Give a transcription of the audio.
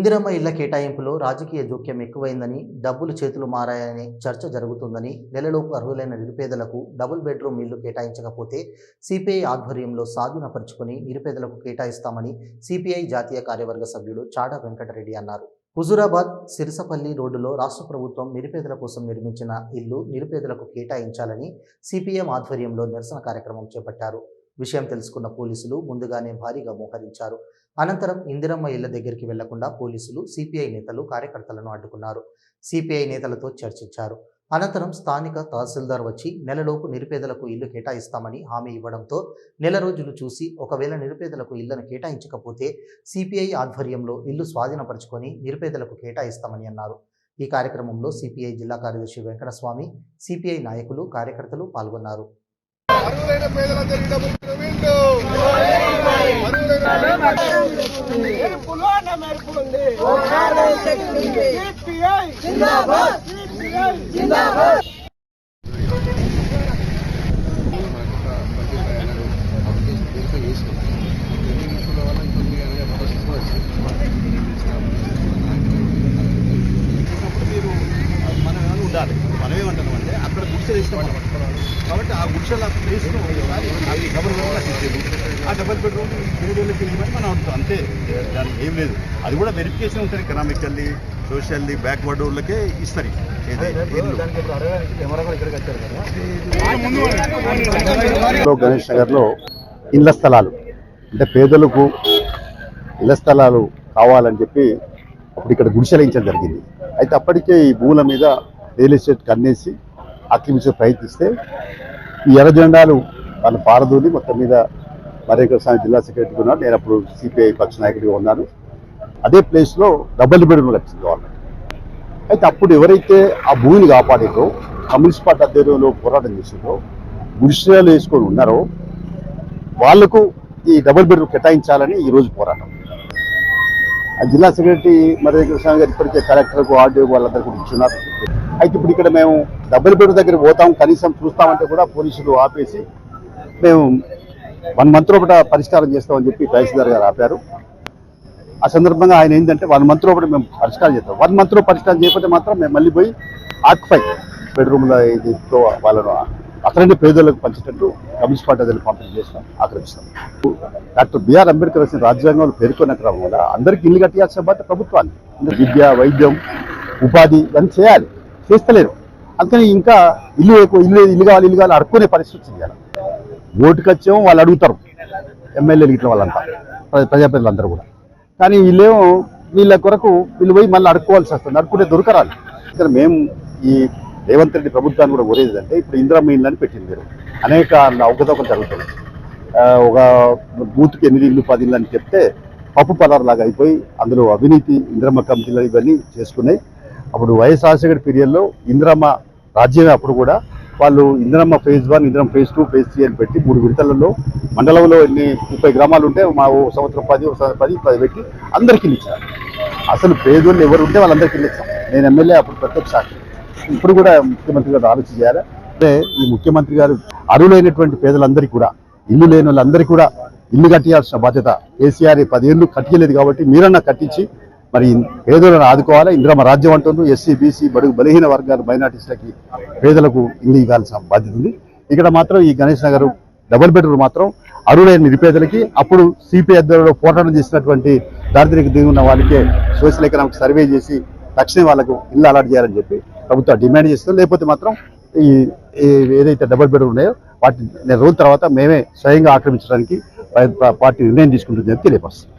ఇందిరమ్మ ఇళ్ళ కేటాయింపులో రాజకీయ జోక్యం ఎక్కువైందని డబ్బులు చేతులు మారాయని చర్చ జరుగుతుందని నెలలోపు అర్హులైన నిరుపేదలకు డబుల్ బెడ్రూమ్ ఇల్లు కేటాయించకపోతే సిపిఐ ఆధ్వర్యంలో సాధునపరుచుకుని నిరుపేదలకు కేటాయిస్తామని సిపిఐ జాతీయ కార్యవర్గ సభ్యుడు చాడా వెంకటరెడ్డి అన్నారు. హుజూరాబాద్ సిరిసపల్లి రోడ్డులో రాష్ట్ర ప్రభుత్వం నిరుపేదల కోసం నిర్మించిన ఇల్లు నిరుపేదలకు కేటాయించాలని సిపిఎం ఆధ్వర్యంలో నిరసన కార్యక్రమం చేపట్టారు. విషయం తెలుసుకున్న పోలీసులు ముందుగానే భారీగా మోహరించారు. అనంతరం ఇందిరమ్మ ఇళ్ళ దగ్గరికి వెళ్ళకుండా పోలీసులు సిపిఐ నేతలు కార్యకర్తలను అడ్డుకున్నారు. సిపిఐ నేతలతో చర్చించారు. అనంతరం స్థానిక తహసీల్దార్ వచ్చి నెలలోపు నిరుపేదలకు ఇల్లు కేటాయిస్తామని హామీ ఇవ్వడంతో నెల రోజులు చూసి ఒకవేళ నిరుపేదలకు ఇళ్ళను కేటాయించకపోతే సిపిఐ ఆధ్వర్యంలో ఇల్లు స్వాధీనపరచుకొని నిరుపేదలకు కేటాయిస్తామని అన్నారు. ఈ కార్యక్రమంలో సిపిఐ జిల్లా కార్యదర్శి వెంకటస్వామి సిపిఐ నాయకులు కార్యకర్తలు పాల్గొన్నారు. అర్హులైన పేదలందరికీ డబ్బులు వీళ్ళు. అర్హులైన మెరుపులు అన్న మెరుపులుంది సిపిఐ సిపిఐ మనం ఏమైనా ఉండాలి. మనం ఏమంటున్నాం అంటే అక్కడ గుడిసెలు వేసినాం కాబట్టి ఆ గుడిసెల ప్లేస్ డబుల్ బెడ్రూమ్ ఇచ్చేది ఆ డబుల్ బెడ్రూమ్ పేదోళ్ళకి ఇవ్వమని మనం అడుగుతాం అంతే దానికి ఏం లేదు. అది కూడా వెరిఫికేషన్ ఉంటుంది ఎకనామికల్లీ సోషల్లీ బ్యాక్వర్డ్ వాళ్ళకే ఇస్తారు. ఏదే ఇల్లు. లో గణేష్ నగర్లో ఇళ్ళ స్థలాలు. అంటే పేదలకు ఇళ్ళ స్థలాలు కావాలని చెప్పి అప్పుడు ఇక్కడ గుడిసెలించడం జరిగింది. అయితే అప్పటికే ఈ భూముల మీద రియల్ ఎస్టేట్ కన్నేసి ఆక్రమించే ప్రయత్నిస్తే ఈ ఎర్ర జెండాలు వాళ్ళు పారదూలి మొత్తం మీద మరేకర్ స్వామి జిల్లా సెక్రటరీ ఉన్నాడు. నేను అప్పుడు సిపిఐ పక్ష నాయకుడిగా ఉన్నాను. అదే ప్లేస్లో డబుల్ బెడ్రూమ్ కట్టింది గవర్నమెంట్ అయితే అప్పుడు ఎవరైతే ఆ భూమిని కాపాడారో కమ్యూనిస్ట్ పార్టీ ఆధ్వర్యంలో పోరాటం చేసిందో గుడిసెలు వేసుకొని ఉన్నారో వాళ్ళకు ఈ డబుల్ బెడ్రూమ్ కేటాయించాలని ఈ రోజు పోరాటం. జిల్లా సెక్రటరీ మరి కృష్ణ గారు ఇప్పటికే కలెక్టర్కు ఆర్డీఓ వాళ్ళందరికీ ఇచ్చున్నారు. అయితే ఇప్పుడు ఇక్కడ మేము డబుల్ బెడ్ దగ్గర పోతాం కనీసం చూస్తామంటే కూడా పోలీసులు ఆపేసి మేము వన్ మంత్ లోపల పరిష్కారం చేస్తామని చెప్పి తహసీల్దార్ గారు ఆపారు. ఆ సందర్భంగా ఆయన ఏంటంటే వన్ మంత్ లోపల మేము పరిష్కారం చేస్తాం. వన్ మంత్లో పరిష్కారం చేయకపోతే మాత్రం మేము మళ్ళీ పోయి ఆక్యుపై బెడ్రూమ్లో ఇదితో వాళ్ళను అతనిని పేదలకు పంచేటట్టు కమ్యూనిస్ట్ పార్టీ అధికారులు పంపిణీ చేస్తాం ఆక్రమిస్తాం. డాక్టర్ బిఆర్ అంబేద్కర్ రాసిన రాజ్యాంగంలో పేర్కొన్న క్రమం వల్ల అందరికీ ఇల్లు కట్టియాల్సిన బాధ్యత ప్రభుత్వాన్ని. విద్య వైద్యం ఉపాధి ఇవన్నీ చేయాలి. చేస్తలేరు. అందుకని ఇంకా ఇల్లు ఇల్లు ఇల్లు కావాలి ఇల్లు కావాలి అడుక్కునే పరిస్థితి వచ్చింది ఇవాళ. ఓటుకు వచ్చేమో వాళ్ళు అడుగుతారు. ఎమ్మెల్యేలు ఇట్లా వాళ్ళంతా ప్రజాప్రతినిధులందరూ కూడా. కానీ వీళ్ళేమో వీళ్ళ కొరకు వీళ్ళు పోయి మళ్ళీ అడుక్కోవాల్సి వస్తుంది. అడుక్కుంటే దొరకరాలి ఇక్కడ మేము ఈ రేవంత్ రెడ్డి ప్రభుత్వాన్ని కూడా కోరేది అంటే ఇప్పుడు ఇందిరమ్మ ఇల్లు అని పెట్టింది మీరు. అనేక అవకతవకలు జరుగుతుంది ఒక బూత్కి ఎనిమిది ఇల్లు పది ఇల్లు అని చెప్తే పప్పు పదార్థలాగా అయిపోయి అందులో అవినీతి ఇంద్రమ్మ కమిటీలు ఇవన్నీ చేసుకున్నాయి. అప్పుడు వైఎస్ రాజశేఖర్ పీరియడ్లో ఇంద్రమ్మ రాజ్యమే అప్పుడు కూడా వాళ్ళు Indiramma phase one Indiramma phase two phase three అని పెట్టి మూడు విడతలలో మండలంలో ఎన్ని ముప్పై గ్రామాలు ఉంటే మా ఓ సంవత్సరం పది పది పది పెట్టి అందరికీ ఇచ్చారు. అసలు పేదోళ్ళు ఎవరు ఉంటే వాళ్ళందరికీ ఇచ్చాం. నేను ఎమ్మెల్యే అప్పుడు ప్రత్యక్ష సాక్షి. ఇప్పుడు కూడా ముఖ్యమంత్రి గారు ఆలోచన చేయాలి అంటే ఈ ముఖ్యమంత్రి గారు అరువులైనటువంటి పేదలందరికీ కూడా ఇల్లు లేని వాళ్ళందరికీ కూడా ఇల్లు కట్టియాల్సిన బాధ్యత కేసీఆర్ పదేళ్ళు కట్టియలేదు కాబట్టి మీరన్నా కట్టించి మరి పేదలను ఆదుకోవాలి? ఇంద్రమ రాజ్యం అంటున్నారు ఎస్సీ బీసీ బడుగు బలహీన వర్గాలు మైనార్టీస్లకి పేదలకు ఇల్లు ఇవ్వాల్సిన బాధ్యత ఉంది. ఇక్కడ మాత్రం ఈ గణేష్ నగర్ డబుల్ బెడ్రూమ్ మాత్రం అరువులైన నిరుపేదలకి అప్పుడు సిపిఐ అధ్వర్యంలో పోరాటం చేసినటువంటి దారిద్ర్యక దిగున్న వాళ్ళకే సోషల్ ఎకనామిక్ సర్వే చేసి తక్షణం వాళ్ళకు ఇల్లు అలాట్ చేయాలని చెప్పి ప్రభుత్వం డిమాండ్ చేస్తుంది లేకపోతే మాత్రం ఈ ఏదైతే డబుల్ బెడ్రూమ్ ఉన్నాయో వాటి నెల రోజుల తర్వాత మేమే స్వయంగా ఆక్రమించడానికి పార్టీ నిర్ణయం తీసుకుంటుందని తెలియపరుస్తుంది.